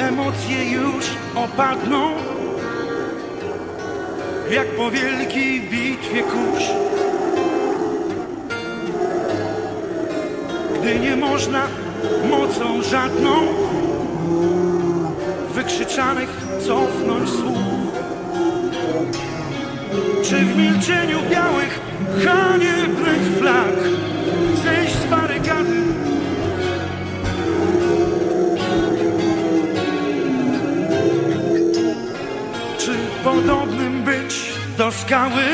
emocje już opadną Jak po wielkiej bitwie kurz. Gdy nie można mocą żadną Wykrzyczanych cofnąć słów. Czy w milczeniu białych, haniebnych podobnym być do skały,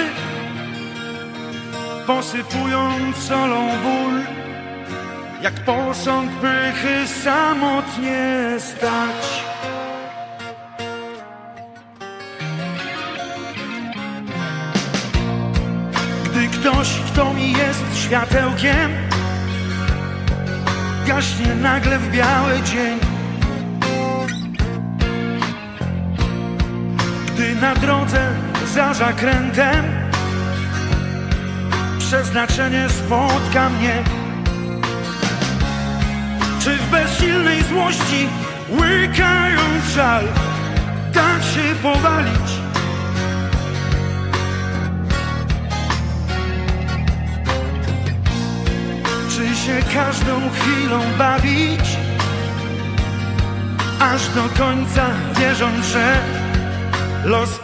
posypując solą ból, jak posąg pychy samotnie stać? Gdy ktoś, kto mi jest światełkiem, gaśnie nagle w biały dzień. Gdy na drodze za zakrętem przeznaczenie spotka mnie, czy w bezsilnej złości łykając żal, tak się powalić? Czy się każdą chwilą bawić, aż do końca wierząc, że los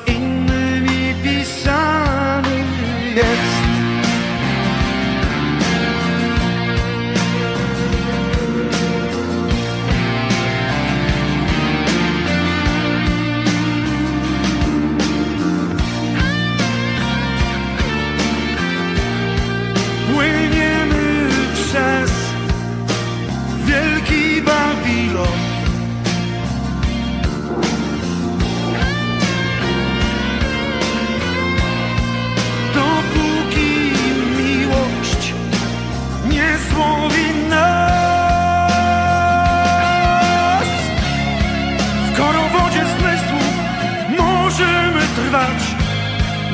trwać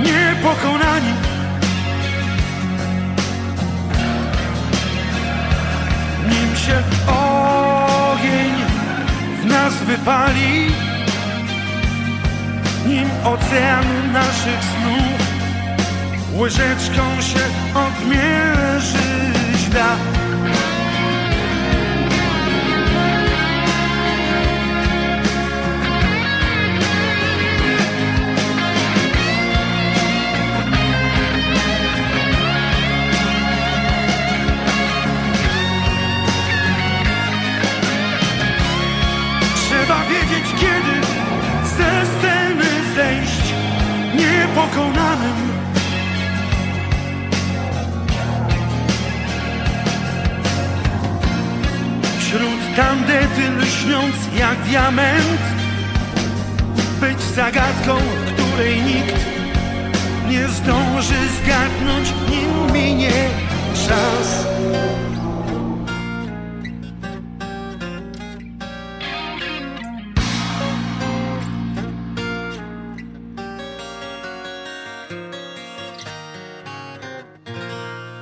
niepokonani. Nim się ogień w nas wypali, nim ocean naszych snów łyżeczką się odmierzy świat. Niepokonanym. Wśród tandety lśniąc jak diament Być zagadką, której nikt nie zdąży zgadnąć Nim minie czas